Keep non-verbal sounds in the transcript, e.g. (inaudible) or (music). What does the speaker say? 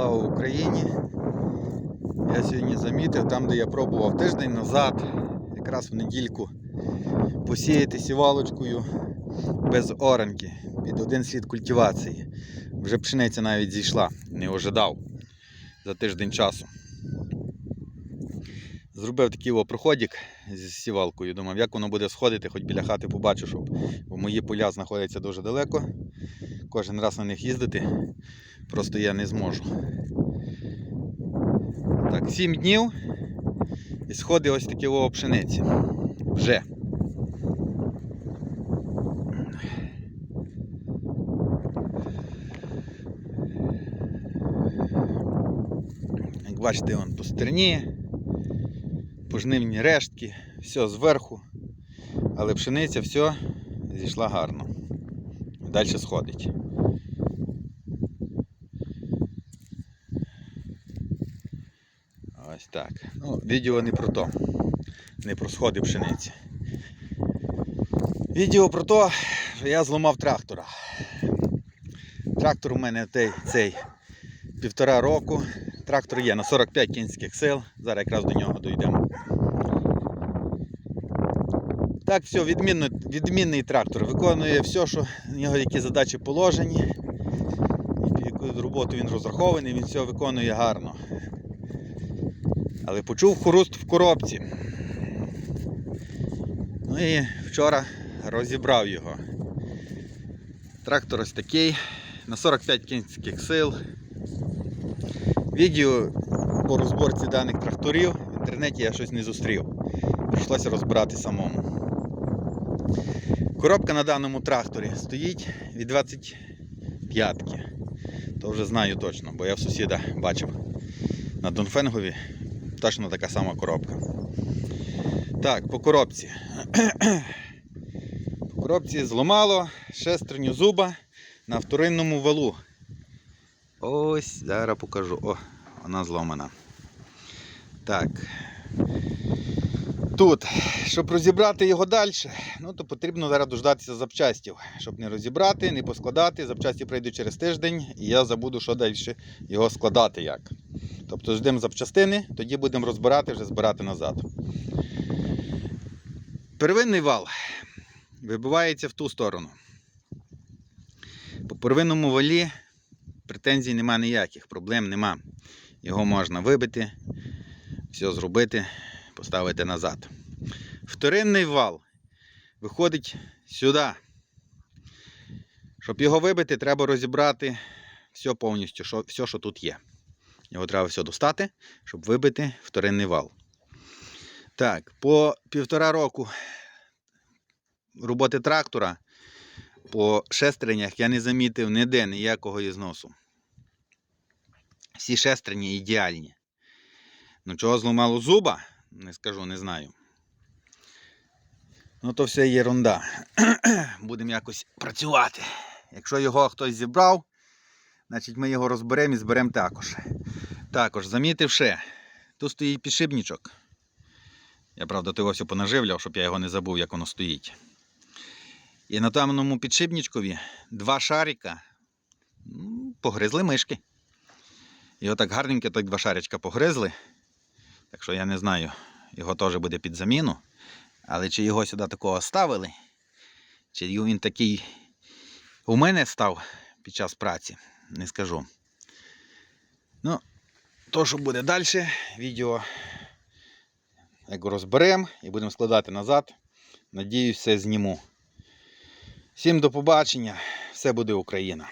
Слава Україні! Я сьогодні замітив, там де я пробував тиждень назад, якраз в недільку, посіяти сівалочкою без оранки під один слід культивації. Вже пшениця навіть зійшла, не ожидав за тиждень часу. Зробив такий о проходик з сівалкою. Думав, як воно буде сходити, хоч біля хати побачу, щоб бо мої поля знаходяться дуже далеко. Кожен раз на них їздити просто я не зможу. Так, 7 днів і сходи ось такі о пшениці. Вже. Як бачите, вон по стерні, пожнивні рештки, все зверху. Але пшениця все зійшла гарно. Далі сходить. Ось так. Ну, відео не про то. Не про сходи пшениці. Відео про те, що я зламав трактора. Трактор у мене цей, цей півтора року. Трактор є на 45 кінських сил. Зараз якраз до нього дійдемо. Так, все, відмінно, відмінний трактор. Виконує все, що в нього які задачі положені. Яку роботу він розрахований, він все виконує гарно. Але почув хруст в коробці. Ну і вчора розібрав його. Трактор ось такий на 45 кінських сил. Відео по розборці даних тракторів в інтернеті я щось не зустрів. Прийшлося розбирати самому. Коробка на даному тракторі стоїть від 25 ки То вже знаю точно, бо я в сусіда бачив на Донфенгові точно така сама коробка. Так, по коробці. (clears throat) По коробці зламало шестерню зуба на вторинному валу. Ось, зараз покажу. О, вона зломана. Так. Тут, щоб розібрати його далі, ну, то потрібно зараз дождатися запчастів. Щоб не розібрати, не поскладати. Запчасті прийдуть через тиждень, і я забуду, що далі його складати як. Тобто ждемо запчастини, тоді будемо розбирати, вже збирати назад. Первинний вал вибивається в ту сторону. По первинному валі претензій нема ніяких, проблем нема. Його можна вибити, все зробити, поставити назад. Вторинний вал виходить сюди. Щоб його вибити, треба розібрати все повністю, що, все, що тут є. Його треба все достати, щоб вибити вторинний вал. Так, по півтора року роботи трактора по шестернях я не замітив ніде ніякого ізносу. Всі шестерні ідеальні. Ну, чого зламало зуба, не скажу, не знаю. Ну, то все єрунда. (clears throat) Будемо якось працювати. Якщо його хтось зібрав, значить ми його розберемо і зберемо також. Також, замітив ще, тут стоїть підшипничок. Я, правда, того все понаживляв, щоб я його не забув, як воно стоїть. І на тамному підшипничкові два шарика ну, погризли мишки. І отак гарненько так два шаричка погризли. Так що я не знаю, його теж буде під заміну. Але чи його сюди такого ставили, чи він такий у мене став під час праці, не скажу. Ну, то, що буде далі, відео як розберемо і будемо складати назад. Надіюсь, все зніму. Всім до побачення. Все буде Україна.